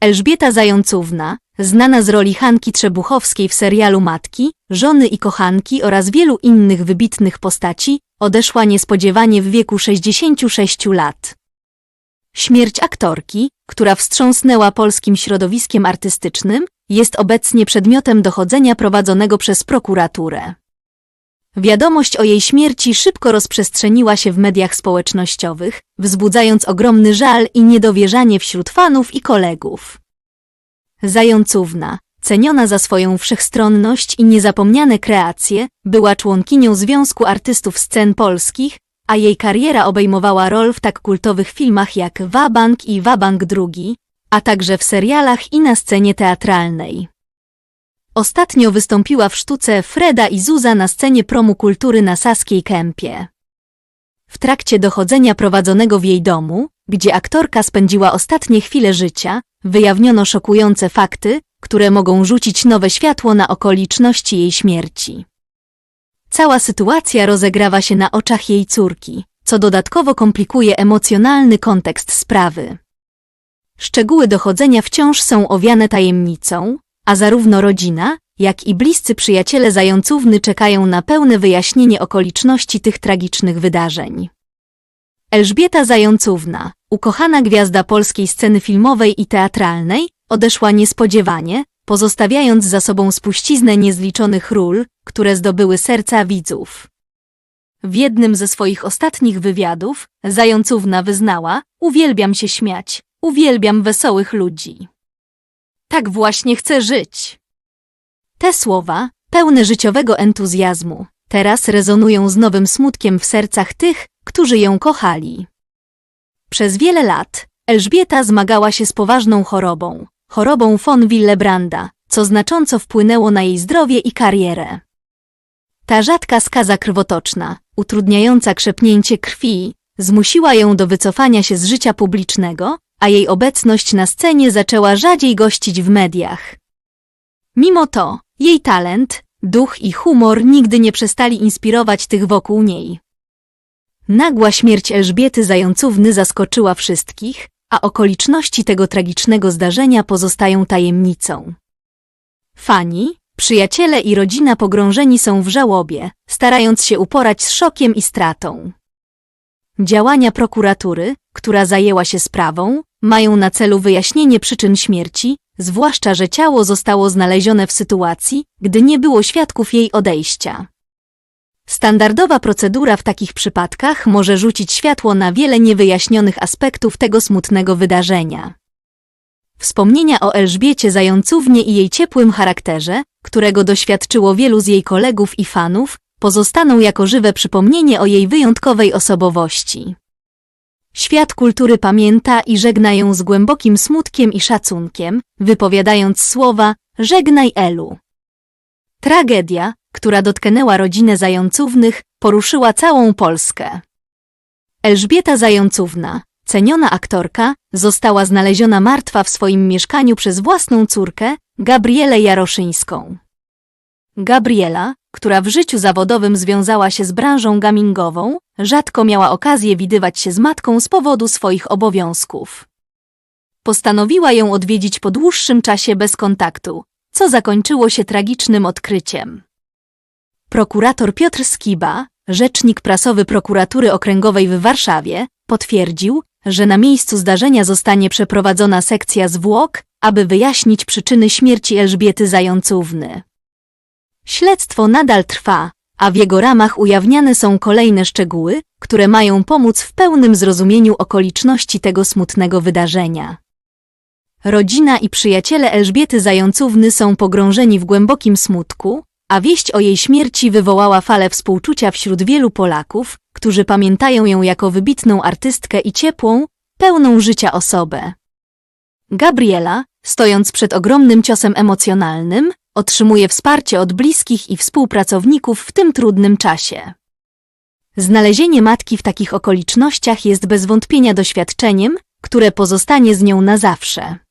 Elżbieta Zającówna, znana z roli Hanki Trzebuchowskiej w serialu Matki, Żony i Kochanki oraz wielu innych wybitnych postaci, odeszła niespodziewanie w wieku 66 lat. Śmierć aktorki, która wstrząsnęła polskim środowiskiem artystycznym, jest obecnie przedmiotem dochodzenia prowadzonego przez prokuraturę. Wiadomość o jej śmierci szybko rozprzestrzeniła się w mediach społecznościowych, wzbudzając ogromny żal i niedowierzanie wśród fanów i kolegów. Zającówna, ceniona za swoją wszechstronność i niezapomniane kreacje, była członkinią Związku Artystów Scen Polskich, a jej kariera obejmowała rol w tak kultowych filmach jak Wabank i Wabank II, a także w serialach i na scenie teatralnej. Ostatnio wystąpiła w sztuce Freda i Zuza na scenie promu kultury na Saskiej Kępie. W trakcie dochodzenia prowadzonego w jej domu, gdzie aktorka spędziła ostatnie chwile życia, wyjawniono szokujące fakty, które mogą rzucić nowe światło na okoliczności jej śmierci. Cała sytuacja rozegrawa się na oczach jej córki, co dodatkowo komplikuje emocjonalny kontekst sprawy. Szczegóły dochodzenia wciąż są owiane tajemnicą, a zarówno rodzina, jak i bliscy przyjaciele zającówny czekają na pełne wyjaśnienie okoliczności tych tragicznych wydarzeń. Elżbieta Zającówna, ukochana gwiazda polskiej sceny filmowej i teatralnej, odeszła niespodziewanie, pozostawiając za sobą spuściznę niezliczonych ról, które zdobyły serca widzów. W jednym ze swoich ostatnich wywiadów Zającówna wyznała: Uwielbiam się śmiać, uwielbiam wesołych ludzi. Tak właśnie chcę żyć. Te słowa, pełne życiowego entuzjazmu, teraz rezonują z nowym smutkiem w sercach tych, którzy ją kochali. Przez wiele lat Elżbieta zmagała się z poważną chorobą, chorobą von Willebranda, co znacząco wpłynęło na jej zdrowie i karierę. Ta rzadka skaza krwotoczna, utrudniająca krzepnięcie krwi, zmusiła ją do wycofania się z życia publicznego, a jej obecność na scenie zaczęła rzadziej gościć w mediach. Mimo to, jej talent, duch i humor nigdy nie przestali inspirować tych wokół niej. Nagła śmierć Elżbiety Zającówny zaskoczyła wszystkich, a okoliczności tego tragicznego zdarzenia pozostają tajemnicą. Fani, przyjaciele i rodzina pogrążeni są w żałobie, starając się uporać z szokiem i stratą. Działania prokuratury, która zajęła się sprawą, mają na celu wyjaśnienie przyczyn śmierci, zwłaszcza że ciało zostało znalezione w sytuacji, gdy nie było świadków jej odejścia. Standardowa procedura w takich przypadkach może rzucić światło na wiele niewyjaśnionych aspektów tego smutnego wydarzenia. Wspomnienia o Elżbiecie Zającównie i jej ciepłym charakterze, którego doświadczyło wielu z jej kolegów i fanów, pozostaną jako żywe przypomnienie o jej wyjątkowej osobowości. Świat kultury pamięta i żegna ją z głębokim smutkiem i szacunkiem, wypowiadając słowa Żegnaj Elu. Tragedia, która dotknęła rodzinę Zającównych, poruszyła całą Polskę. Elżbieta Zającówna, ceniona aktorka, została znaleziona martwa w swoim mieszkaniu przez własną córkę, Gabrielę Jaroszyńską. Gabriela, która w życiu zawodowym związała się z branżą gamingową, rzadko miała okazję widywać się z matką z powodu swoich obowiązków. Postanowiła ją odwiedzić po dłuższym czasie bez kontaktu, co zakończyło się tragicznym odkryciem. Prokurator Piotr Skiba, rzecznik prasowy prokuratury okręgowej w Warszawie, potwierdził, że na miejscu zdarzenia zostanie przeprowadzona sekcja zwłok, aby wyjaśnić przyczyny śmierci Elżbiety Zającówny. Śledztwo nadal trwa, a w jego ramach ujawniane są kolejne szczegóły, które mają pomóc w pełnym zrozumieniu okoliczności tego smutnego wydarzenia. Rodzina i przyjaciele Elżbiety Zającówny są pogrążeni w głębokim smutku, a wieść o jej śmierci wywołała falę współczucia wśród wielu Polaków, którzy pamiętają ją jako wybitną artystkę i ciepłą, pełną życia osobę. Gabriela, stojąc przed ogromnym ciosem emocjonalnym, otrzymuje wsparcie od bliskich i współpracowników w tym trudnym czasie. Znalezienie matki w takich okolicznościach jest bez wątpienia doświadczeniem, które pozostanie z nią na zawsze.